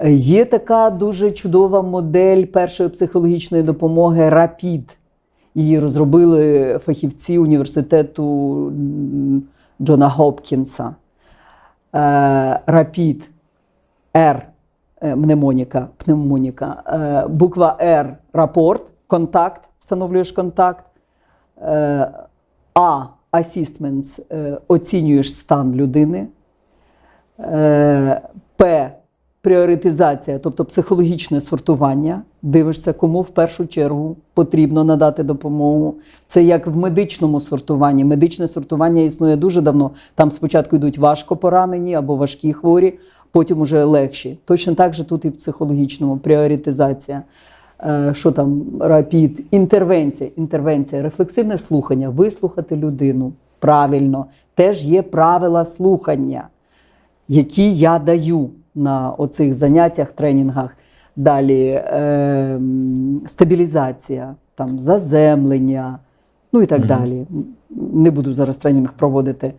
Е, Є така дуже чудова модель першої психологічної допомоги Rapid. Її розробили фахівці університету Джона Гопкінса. Е, Rapid Р е, мнемоніка, пневмоніка, е, буква Р рапорт, контакт, встановлюєш контакт. Е, А assessments, е, оцінюєш стан людини. Е, П. Пріоритизація, тобто психологічне сортування. Дивишся, кому в першу чергу потрібно надати допомогу. Це як в медичному сортуванні. Медичне сортування існує дуже давно. Там спочатку йдуть важко поранені або важкі хворі, потім уже легші. Точно так же тут і в психологічному пріоритизація. Е, Що там рапід? Інтервенція, інтервенція, рефлексивне слухання, вислухати людину правильно. Теж є правила слухання які я даю на оцих заняттях, тренінгах. Далі е, стабілізація, там, заземлення, ну і так Мгм. далі. Не буду зараз тренінг проводити.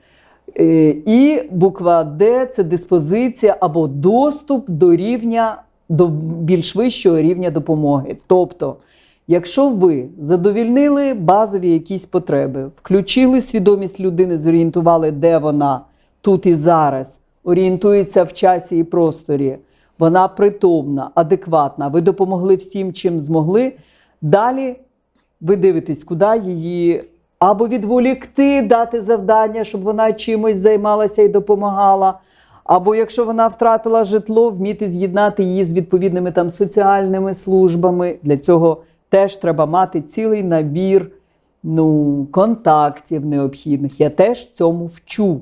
Е, і буква Д це диспозиція або доступ до рівня, до більш вищого рівня допомоги. Тобто, якщо ви задовільнили базові якісь потреби, включили свідомість людини, зорієнтували, де вона тут і зараз, орієнтується в часі і просторі, вона притомна, адекватна, ви допомогли всім, чим змогли. Далі ви дивитесь, куди її або відволікти, дати завдання, щоб вона чимось займалася і допомагала. Або якщо вона втратила житло, вміти з'єднати її з відповідними там соціальними службами. Для цього теж треба мати цілий набір ну, контактів необхідних. Я теж цьому вчу.